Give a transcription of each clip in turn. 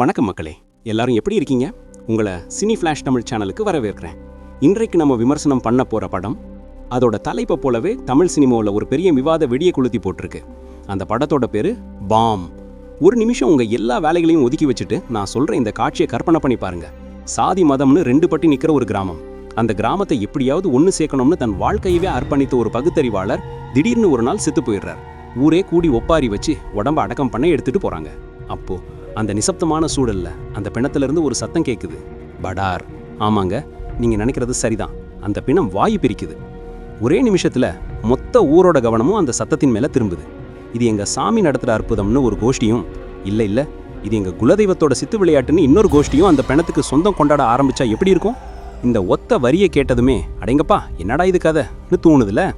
வணக்கம் மக்களே. எல்லாரும் எப்படி இருக்கீங்க? உங்களை சினி ஃப்ளாஷ் தமிழ் சேனலுக்கு வரவேற்கிறேன். இன்றைக்கு நம்ம விமர்சனம் பண்ண போற படம் அதோட தலைப்பை போலவே தமிழ் சினிமாவில் ஒரு பெரிய விவாத வெடியை கொளுத்தி போட்டிருக்கு. அந்த படத்தோட பேரு பாம். ஒரு நிமிஷம் உங்க எல்லா வேலைகளையும் ஒதுக்கி வச்சுட்டு நான் சொல்ற இந்த காட்சியை கற்பனை பண்ணி பாருங்க. சாதி மதம்னு ரெண்டு பட்டி நிக்கிற ஒரு கிராமம். அந்த கிராமத்தை எப்படியாவது ஒன்று சேர்க்கணும்னு தன் வாழ்க்கையவே அர்ப்பணித்த ஒரு பகுத்தறிவாளர் திடீர்னு ஒரு நாள் செத்து போயிடுறார். ஊரே கூடி ஒப்பாரி வச்சு உடம்ப அடக்கம் பண்ண எடுத்துட்டு போறாங்க. அப்போ அந்த நிசப்தமான சூழல்ல அந்த பிணத்திலிருந்து ஒரு சத்தம் கேட்குது படார். ஆமாங்க நீங்க நினைக்கிறது சரிதான். அந்த பிணம் வாயு பிரிக்குது. ஒரே நிமிஷத்துல மொத்த ஊரோட கவனமும் அந்த சத்தத்தின் மேல திரும்புது. இது எங்க சாமி நடத்துற அற்புதம்னு ஒரு கோஷ்டியும் இல்ல இல்ல இது எங்க குலதெய்வத்தோட சித்து விளையாட்டுன்னு இன்னொரு கோஷ்டியும் அந்த பிணத்துக்கு சொந்தம் கொண்டாட ஆரம்பிச்சா எப்படி இருக்கும்? இந்த ஒத்த வரியை கேட்டதுமே அடேங்கப்பா என்னடா இது கதைன்னு தோணுதுல.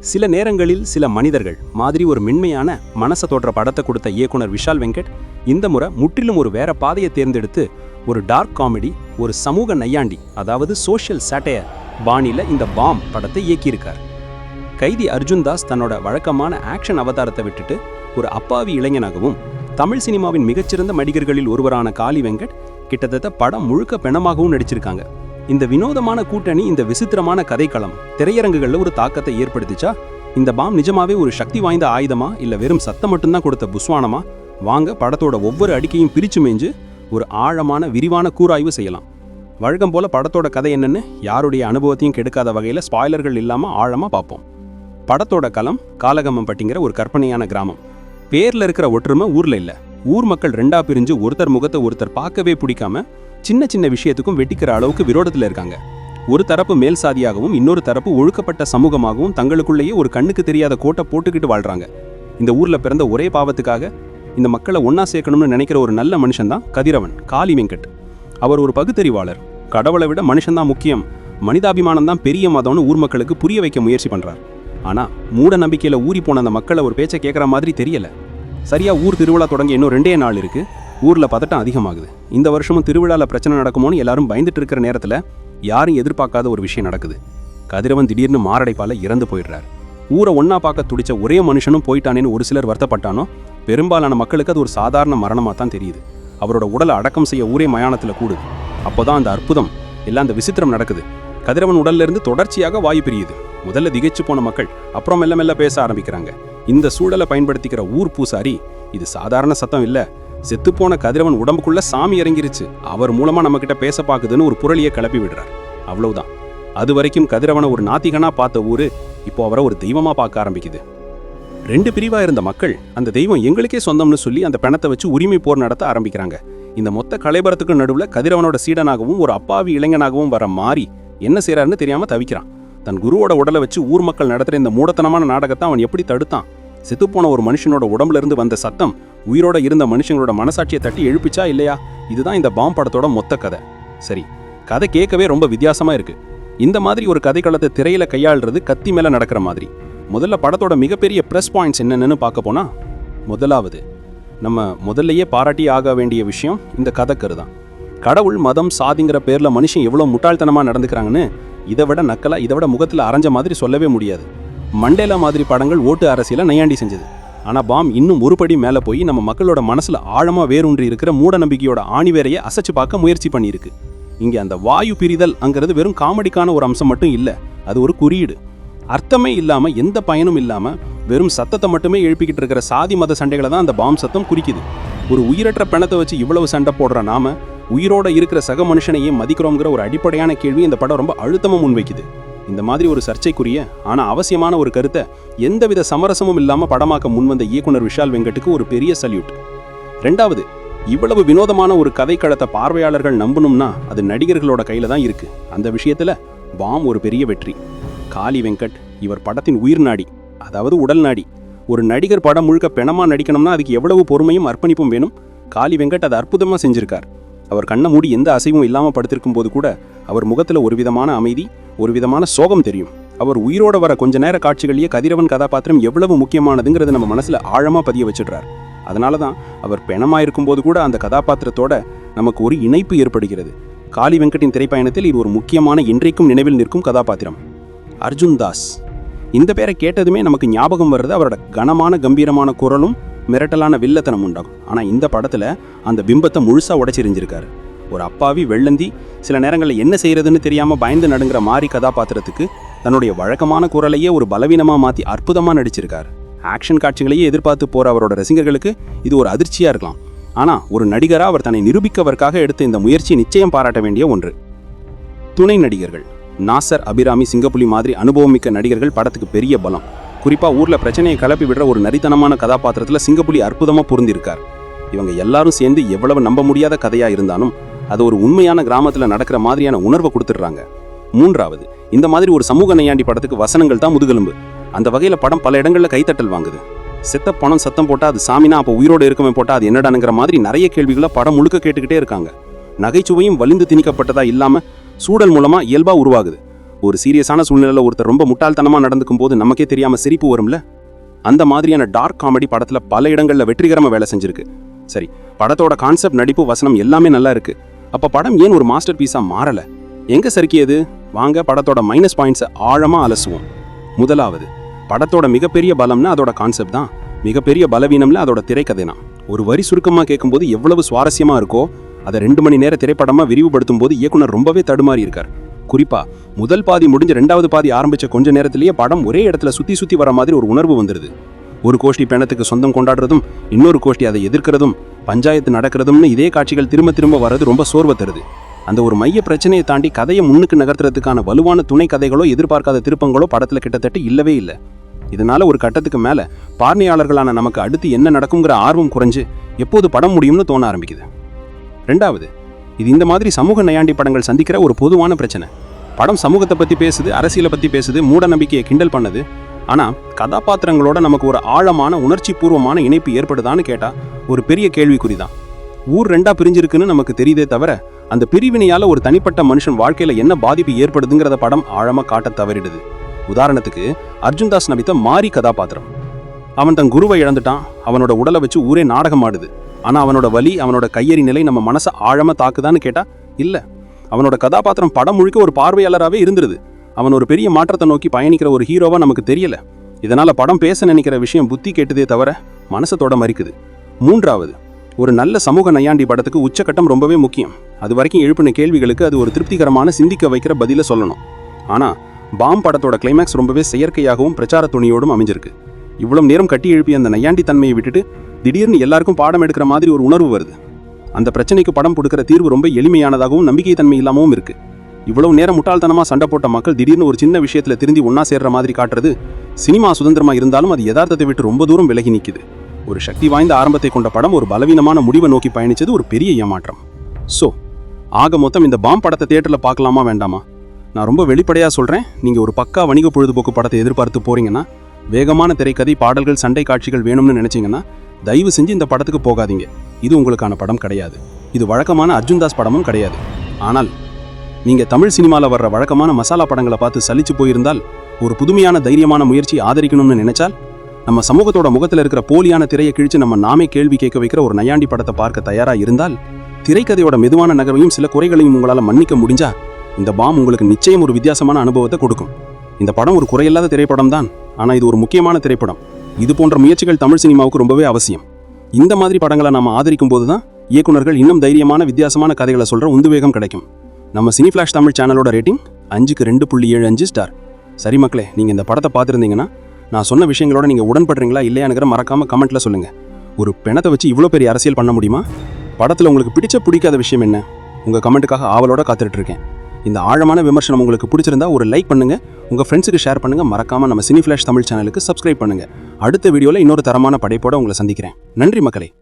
சில நேரங்களில் சில மனிதர்கள் மாதிரி ஒரு மென்மையான மனச தோற்ற படத்தை கொடுத்த இயக்குனர் விஷால் வெங்கட் இந்த முறை முற்றிலும் ஒரு வேற பாதையை தேர்ந்தெடுத்து ஒரு டார்க் காமெடி ஒரு சமூக நையாண்டி அதாவது சோஷியல் சேட்டையர் பாணியில் இந்த பாம் படத்தை இயக்கியிருக்கார். கைதி அர்ஜுன் தாஸ் தன்னோட வழக்கமான ஆக்ஷன் அவதாரத்தை விட்டுட்டு ஒரு அப்பாவி இளைஞனாகவும் தமிழ் சினிமாவின் மிகச்சிறந்த நடிகர்களில் ஒருவரான காளி வெங்கட் கிட்டத்தட்ட படம் முழுக்க பெணமாகவும் நடிச்சிருக்காங்க. இந்த வினோதமான கூட்டணி இந்த விசித்திரமான கதைக்களம் திரையரங்குகளில் ஒரு தாக்கத்தை ஏற்படுத்திச்சா இந்த பாம் நிஜமாவே ஒரு சக்தி வாய்ந்த ஆயுதமா இல்ல வெறும் சத்தம் மட்டும்தான் கொடுத்த புஸ்வானமா? வாங்க படத்தோட ஒவ்வொரு அடிக்கையும் பிரிச்சு மேய்ஞ்சு ஒரு ஆழமான விரிவான கூராய்வு செய்யலாம். வழக்கம் போல படத்தோட கதை என்னென்னு யாருடைய அனுபவத்தையும் கெடுக்காத வகையில் ஸ்பாய்லர்கள் இல்லாமல் ஆழமாக பார்ப்போம். படத்தோட களம் காலகம்மம்பட்டிங்கிற ஒரு கற்பனையான கிராமம். பேரில் இருக்கிற ஒற்றுமை ஊரில் இல்லை. ஊர் மக்கள் ரெண்டா பிரிஞ்சு ஒருத்தர் முகத்தை ஒருத்தர் பார்க்கவே பிடிக்காம சின்ன சின்ன விஷயத்துக்கும் வெட்டிக்கிற அளவுக்கு விரோதத்தில் இருக்காங்க. ஒரு தரப்பு மேல் சாதியாகவும் இன்னொரு தரப்பு ஒழுக்கப்பட்ட சமூகமாகவும் தங்களுக்குள்ளேயே ஒரு கண்ணுக்கு தெரியாத கோட்டை போட்டுக்கிட்டு வாழ்றாங்க. இந்த ஊரில் பிறந்த ஒரே பாவத்துக்காக இந்த மக்களை ஒன்றா சேர்க்கணும்னு நினைக்கிற ஒரு நல்ல மனுஷன் தான் கதிரவன் காளி வெங்கட். அவர் ஒரு பகுத்தறிவாளர். கடவுளை விட மனுஷன்தான் முக்கியம். மனிதாபிமானம் தான் பெரிய மதம்னு ஊர் மக்களுக்கு புரிய வைக்க முயற்சி பண்ணுறார் ஆனா மூட நம்பிக்கையில ஊறி போன அந்த மக்களை ஒரு பேச்சை கேட்குற மாதிரி தெரியல. சரியா ஊர் திருவிழா தொடங்கி இன்னும் ரெண்டே நாள் இருக்கு. ஊர்ல பதட்டம் அதிகமாகுது. இந்த வருஷமும் திருவிழால பிரச்சனை நடக்குமோன்னு எல்லாரும் பயந்துட்டு இருக்கிற நேரத்துல யாரும் எதிர்பார்க்காத ஒரு விஷயம் நடக்குது. கதிரவன் திடீர்னு மாரடைப்பால இறந்து போயிடுறார். ஊரை ஒன்றா பார்க்க துடிச்ச ஒரே மனுஷனும் போயிட்டானேன்னு ஒரு சிலர் வருத்தப்பட்டானோ பெரும்பாலான மக்களுக்கு அது ஒரு சாதாரண மரணமா தான் தெரியுது. அவரோட உடலை அடக்கம் செய்ய ஊரே மயானத்துல கூடுது. அப்போதான் அந்த அற்புதம் எல்லாம் அந்த விசித்திரம் நடக்குது. கதிரவன் உடல்ல இருந்து தொடர்ச்சியாக வாயு பிரியுது. முதல்ல திகைச்சு போன மக்கள் அப்புறம் மெல்ல மெல்ல பேச ஆரம்பிக்கிறாங்க. இந்த சூழலை பயன்படுத்திக்கிற ஊர் பூசாரி இது சாதாரண சத்தம் இல்ல. செத்துப்போன கதிரவன் உடம்புக்குள்ள சாமி இறங்கிருச்சு. அவர் மூலமா நம்ம கிட்ட பேச பாக்குதுன்னு ஒரு புரளியை கிளப்பி விடுறார். அவ்வளவுதான். அது வரைக்கும் கதிரவனை ஒரு நாத்திகனா பார்த்த ஊரு இப்போ அவரை ஒரு தெய்வமா பார்க்க ஆரம்பிக்குது. ரெண்டு பிரிவாக இருந்த மக்கள் அந்த தெய்வம் எங்களுக்கே சொந்தம்னு சொல்லி அந்த பிணத்தை வச்சு உரிமை போர் நடத்த ஆரம்பிக்கிறாங்க. இந்த மொத்த கலைபரத்துக்கு நடுவில் கதிரவனோட சீடனாகவும் ஒரு அப்பாவி இளைஞனாகவும் வர மாறி என்ன செய்கிறாருன்னு தெரியாமல் தவிக்கிறான். தன் குருவோட உடலை வச்சு ஊர் மக்கள் நடத்துகிற இந்த மூடத்தனமான நாடகத்தை அவன் எப்படி தடுத்தான்? செத்துப்போன ஒரு மனுஷனோட உடம்புல இருந்து வந்த சத்தம் உயிரோட இருந்த மனுஷங்களோட மனசாட்சியை தட்டி எழுப்பிச்சா இல்லையா? இதுதான் இந்த பாம் படத்தோட மொத்த கதை. சரி கதை கேட்கவே ரொம்ப வித்தியாசமா இருக்கு. இந்த மாதிரி ஒரு கதைக்களத்தை திரையில் கையாளுறது கத்தி மேலே நடக்கிற மாதிரி. முதல்ல படத்தோட மிகப்பெரிய ப்ரெஸ் பாயிண்ட்ஸ் என்னென்னு பார்க்க போனால் முதலாவது நம்ம முதல்லையே பாராட்டி ஆக வேண்டிய விஷயம் இந்த கதைக்கரு தான். கடவுள் மதம் சாதிங்கிற பேரில் மனுஷன் எவ்வளோ முட்டாள்தனமாக நடந்துக்கிறாங்கன்னு இதை விட நக்கலாக இதை விட முகத்தில் அரைஞ்ச மாதிரி சொல்லவே முடியாது. மண்டேலா மாதிரி படங்கள் ஓட்டு அரசியலை நையாண்டி செஞ்சது. ஆனால் பாம் இன்னும் ஒரு படி மேலே போய் நம்ம மக்களோட மனசில் ஆழமாக வேரூன்றி இருக்கிற மூட நம்பிக்கையோட ஆணிவேரையை அசைச்சு பார்க்க முயற்சி பண்ணியிருக்கு. இங்கே அந்த வாயு பிரிதல் அங்கிறது வெறும் காமெடிக்கான ஒரு அம்சம் மட்டும் இல்லை அது ஒரு குறியீடு. அர்த்தமே இல்லாமல் எந்த பயனும் இல்லாமல் வெறும் சத்தத்தை மட்டுமே எழுப்பிக்கிட்டு இருக்கிற சாதி மத சண்டைகளை தான் அந்த பாம் சத்தம் குறிக்குது. ஒரு உயிரற்ற பிணத்தை வச்சு இவ்வளவு சண்டை போடுற நாம உயிரோட இருக்கிற சக மனுஷனையே மதிக்கிறோங்கிற ஒரு அடிப்படையான கேள்வி இந்த படம் ரொம்ப அழுத்தமாக முன்வைக்குது. இந்த மாதிரி ஒரு சர்ச்சைக்குரிய ஆனால் அவசியமான ஒரு கருத்தை எந்தவித சமரசமும் இல்லாமல் படமாக்க முன்வந்த இயக்குனர் விஷால் வெங்கட்டுக்கு ஒரு பெரிய சல்யூட். ரெண்டாவது இவ்வளவு வினோதமான ஒரு கதைக்களத்தை பார்வையாளர்கள் நம்பணும்னா அது நடிகர்களோட கையில தான் இருக்கு. அந்த விஷயத்தில் பாம் ஒரு பெரிய வெற்றி. காளி வெங்கட் இவர் படத்தின் உயிர் நாடி அதாவது உடல் நாடி. ஒரு நடிகர் படம் முழுக்க பெணமா நடிக்கணும்னா அதுக்கு எவ்வளவு பொறுமையும் அர்ப்பணிப்பும் வேணும்? காளி வெங்கட் அதை அற்புதமாக செஞ்சிருக்கார். அவர் கண்ணை மூடி எந்த அசைவும் இல்லாமல் படுத்திருக்கும் போது கூட அவர் முகத்தில் ஒரு விதமான அமைதி ஒரு விதமான சோகம் தெரியும். அவர் உயிரோட வர கொஞ்ச நேர காட்சிகளையே கதிரவன் கதாபாத்திரம் எவ்வளவு முக்கியமானதுங்கிறது நம்ம மனசில் ஆழமாக பதிய வச்சிடுறார். அதனால தான் அவர் பிணமாக இருக்கும்போது கூட அந்த கதாபாத்திரத்தோட நமக்கு ஒரு இணைப்பு ஏற்படுகிறது. காளி வெங்கட்டின் திரைப்பயணத்தில் இது ஒரு முக்கியமான இன்றைக்கும் நினைவில் நிற்கும் கதாபாத்திரம். அர்ஜுன் தாஸ். இந்த பேரை கேட்டதுமே நமக்கு ஞாபகம் வர்றது அவரோட கனமான கம்பீரமான குரலும் மிரட்டலான வில்லத்தனம் உண்டாகும். ஆனால் இந்த படத்தில் அந்த பிம்பத்தை முழுசாக உடைச்சிரிஞ்சிருக்காரு ஒரு அப்பாவி வெள்ளந்தி சில நேரங்களில் என்ன செய்கிறதுன்னு தெரியாமல் பயந்து நடுங்கிற மாறி கதாபாத்திரத்துக்கு தன்னுடைய வழக்கமான குரலையே ஒரு பலவீனமாக மாற்றி அற்புதமாக நடிச்சிருக்கார். ஆக்ஷன் காட்சிகளையே எதிர்பார்த்து போகிற அவரோட ரசிகர்களுக்கு இது ஒரு அதிர்ச்சியாக இருக்கலாம். ஆனால் ஒரு நடிகராக அவர் தன்னை நிரூபிக்கவர்க்காக எடுத்த இந்த முயற்சி நிச்சயம் பாராட்ட வேண்டிய ஒன்று. துணை நடிகர்கள். நாசர் அபிராமி சிங்கப்புலி மாதிரி அனுபவமிக்க நடிகர்கள் படத்துக்கு பெரிய பலம். குறிப்பா ஊர்ல பிரச்சனையை கிளப்பி விடுற ஒரு நரித்தனமான கதாபாத்திரத்துல சிங்கப்புலி அற்புதமா பொருந்திருக்கார். இவங்க எல்லாரும் சேர்ந்து எவ்வளவு நம்ப முடியாத கதையா இருந்தாலும் அது ஒரு உண்மையான கிராமத்துல நடக்கிற மாதிரியான உணர்வை கொடுத்துடுறாங்க. மூன்றாவது இந்த மாதிரி ஒரு சமூக நையாண்டி படத்துக்கு வசனங்கள் தான் முதுகெலும்பு. அந்த வகையில் படம் பல இடங்களில் கைத்தட்டல் வாங்குது. செத்த பணம் சத்தம் போட்டா அது சாமினா அப்போ உயிரோடு இருக்கவே போட்டா அது என்னடானுங்கிற மாதிரி நிறைய கேள்விகளை படம் முழுக்க கேட்டுக்கிட்டே இருக்காங்க. நகைச்சுவையும் வலிந்து திணிக்கப்பட்டதா இல்லாம சூழல் மூலமாக இயல்பாக உருவாகுது. ஒரு சீரியஸான சூழ்நிலையில் ஒருத்தர் ரொம்ப முட்டாள்தனமாக நடந்துக்கும் போது நமக்கே தெரியாமல் சிரிப்பு வரும்ல? அந்த மாதிரியான டார்க் காமெடி படத்தில் பல இடங்களில் வெற்றிகரமாக வேலை செஞ்சிருக்கு. சரி படத்தோட கான்செப்ட் நடிப்பு வசனம் எல்லாமே நல்லா இருக்கு. அப்போ படம் ஏன் ஒரு மாஸ்டர் பீஸாக மாறலை? எங்கே சறுக்கியது? வாங்க படத்தோட மைனஸ் பாயிண்ட்ஸை ஆழமாக அலசுவோம். முதலாவது படத்தோட மிகப்பெரிய பலம்னா அதோட கான்செப்ட் தான். மிகப்பெரிய பலவீனம்ல அதோட திரைக்கதை தான் ஒரு வரி சுருக்கமாக கேட்கும்போது எவ்வளவு சுவாரஸ்யமாக இருக்கோ அதை ரெண்டு மணி நேர திரைப்படமாக விரிவுபடுத்தும் போது இயக்குனர் ரொம்பவே தடுமாறி இருக்கார். குறிப்பா முதல் பாதி முடிஞ்ச ரெண்டாவது பாதி ஆரம்பிச்ச கொஞ்ச நேரத்திலேயே படம் ஒரே இடத்துல சுத்தி சுத்தி வர மாதிரி ஒரு உணர்வு வந்துருது. ஒரு கோஷ்டி பிணத்துக்கு சொந்தம் கொண்டாடுறதும் இன்னொரு கோஷ்டி அதை எதிர்க்கிறதும் பஞ்சாயத்து நடக்கிறதும்னு இதே காட்சிகள் திரும்ப திரும்ப வர்றது ரொம்ப சோர்வை தருது. அந்த ஒரு மைய பிரச்சனையை தாண்டி கதையை முன்னுக்கு நகர்த்துறதுக்கான வலுவான துணை கதைகளோ எதிர்பார்க்காத திருப்பங்களோ படத்தில் கிட்டத்தட்ட இல்லவே இல்லை. இதனால ஒரு கட்டத்துக்கு மேலே பார்வையாளர்களான நமக்கு அடுத்து என்ன நடக்குங்கிற ஆர்வம் குறைஞ்சு எப்போது படம் முடியும்னு தோண ஆரம்பிக்குது. ரெண்டாவது இது இந்த மாதிரி சமூக நையாண்டி படங்கள் சந்திக்கிற ஒரு பொதுவான பிரச்சனை. படம் சமூகத்தை பற்றி பேசுது அரசியலை பற்றி பேசுது மூட நம்பிக்கையை கிண்டல் பண்ணுது. ஆனால் கதாபாத்திரங்களோட நமக்கு ஒரு ஆழமான உணர்ச்சி பூர்வமான இணைப்பு ஏற்படுதான்னு கேட்டால் ஒரு பெரிய கேள்விக்குறி தான் ஊர் ரெண்டா பிரிஞ்சிருக்குன்னு நமக்கு தெரியுதே தவிர அந்த பிரிவினையால் ஒரு தனிப்பட்ட மனுஷன் வாழ்க்கையில் என்ன பாதிப்பு ஏற்படுதுங்கிறத படம் ஆழமாக காட்ட தவறிடுது. உதாரணத்துக்கு அர்ஜுன் தாஸ் நடித்த மாரி கதாபாத்திரம். அவன் தன் குருவை இழந்துட்டான் அவனோட உடலை வச்சு ஊரே நாடகம் ஆடுது ஆனால் அவனோட வலி அவனோட கையறி நிலை நம்ம மனசை ஆழமாக தாக்குதான்னு கேட்டால் இல்லை. அவனோட கதாபாத்திரம் படம் முழுக்க ஒரு பார்வையாளராகவே இருந்துருது. அவன் ஒரு பெரிய மாற்றத்தை நோக்கி பயணிக்கிற ஒரு ஹீரோவாக நமக்கு தெரியல. இதனால் படம் பேச நினைக்கிற விஷயம் புத்தி கேட்டதே தவிர மனசை தொட மறிக்குது. மூன்றாவது ஒரு நல்ல சமூக நையாண்டி படத்துக்கு உச்சக்கட்டம் ரொம்பவே முக்கியம். அது வரைக்கும் எழுப்பின கேள்விகளுக்கு அது ஒரு திருப்திகரமான சிந்திக்க வைக்கிற பதில சொல்லணும். ஆனால் பாம் படத்தோட கிளைமேக்ஸ் ரொம்பவே செயற்கையாகவும் பிரச்சார துணியோடும் அமைஞ்சிருக்கு. இவ்வளவு நேரம் கட்டி எழுப்பிய அந்த நையாண்டி தன்மையை விட்டுட்டு திடீர்னு எல்லாருக்கும் பாடம் எடுக்கிற மாதிரி ஒரு உணர்வு வருது. அந்த பிரச்சனைக்கு படம் கொடுக்கிற தீர்வு ரொம்ப எளிமையானதாகவும் நம்பிக்கை தன்மை இல்லாமவும் இருக்கு. இவ்வளவு நேரம் முட்டாள்தனமா சண்டை போட்ட மக்கள் திடீர்னு ஒரு சின்ன விஷயத்துல திருந்தி ஒன்றா சேர்ற மாதிரி காட்டுறது சினிமா சுதந்திரமா இருந்தாலும் அது யதார்த்தத்தை விட்டு ரொம்ப தூரம் விலகி நிற்குது ஒரு சக்தி வாய்ந்த ஆரம்பத்தை கொண்ட படம் ஒரு பலவீனமான முடிவை நோக்கி பயணிச்சது ஒரு பெரிய ஏமாற்றம். ஸோ ஆக மொத்தம் இந்த பாம் படத்தை தியேட்டர்ல பார்க்கலாமா வேண்டாமா? நான் ரொம்ப வெளிப்படையா சொல்றேன் நீங்க ஒரு பக்கா வணிக பொழுதுபோக்கு படத்தை எதிர்பார்த்து போறீங்கன்னா வேகமான திரைக்கதை பாடல்கள் சண்டை காட்சிகள் வேணும்னு நினைச்சீங்கன்னா தயவு செஞ்சு இந்த படத்துக்கு போகாதீங்க. இது உங்களுக்கான படம் கிடையாது. இது வழக்கமான அர்ஜுன் தாஸ் படமும் கிடையாது. ஆனால் நீங்க தமிழ் சினிமால வர்ற வழக்கமான மசாலா படங்களை பார்த்து சலிச்சு போயிருந்தால் ஒரு புதுமையான தைரியமான முயற்சி ஆதரிக்கணும்னு நினைச்சால் நம்ம சமூகத்தோட முகத்துல இருக்கிற போலியான திரையை கிழிச்சு நம்ம நாமே கேள்வி கேட்க வைக்கிற ஒரு நையாண்டி படத்தை பார்க்க தயாராக இருந்தால் திரைக்கதையோட மெதுவான நகர்வையும் சில குறைகளையும் உங்களால் மன்னிக்க முடிஞ்சா இந்த பாம் உங்களுக்கு நிச்சயம் ஒரு வித்தியாசமான அனுபவத்தை கொடுக்கும். இந்த படம் ஒரு குறையில்லாத திரைப்படம் தான் ஆனால் இது ஒரு முக்கியமான திரைப்படம். இது போன்ற முயற்சிகள் தமிழ் சினிமாவுக்கு ரொம்பவே அவசியம். இந்த மாதிரி படங்களை நாம ஆதரிக்கும் போது தான் இயக்குனர்கள் இன்னும் தைரியமான வித்தியாசமான கதைகளை சொல்கிற உந்துவேகம் கிடைக்கும். நம்ம சினி ஃபிளாஷ் தமிழ் சேனலோட ரேட்டிங் அஞ்சுக்கு ரெண்டு புள்ளி ஏழு அஞ்சு ஸ்டார் சரி மக்களே நீங்கள் இந்த படத்தை பார்த்துருந்தீங்கன்னா நான் சொன்ன விஷயங்களோட நீங்கள் உடன்படுறீங்களா இல்லையானுங்கிற மறக்காமல் கமெண்ட்டில் சொல்லுங்கள் ஒரு பிணத்தை வச்சு இவ்வளோ பெரிய அரசியல் பண்ண முடியுமா? படத்தில் உங்களுக்கு பிடிச்ச பிடிக்காத விஷயம் என்ன? உங்கள் கமெண்ட்டுக்காக ஆவலோட காத்துட்ருக்கேன் இந்த ஆழமான விமர்சனம் உங்களுக்கு பிடிச்சிருந்தா ஒரு லைக் பண்ணுங்க. உங்க ஃப்ரெண்ட்ஸுக்கு ஷேர் பண்ணுங்க. மறக்காம நம்ம சினி ஃபிளாஷ் தமிழ் சேனலுக்கு சப்ஸ்கிரைப் பண்ணுங்க. அடுத்த வீடியோவில் இன்னொரு தரமான படைப்போட உங்களை சந்திக்கிறேன். நன்றி மக்களே.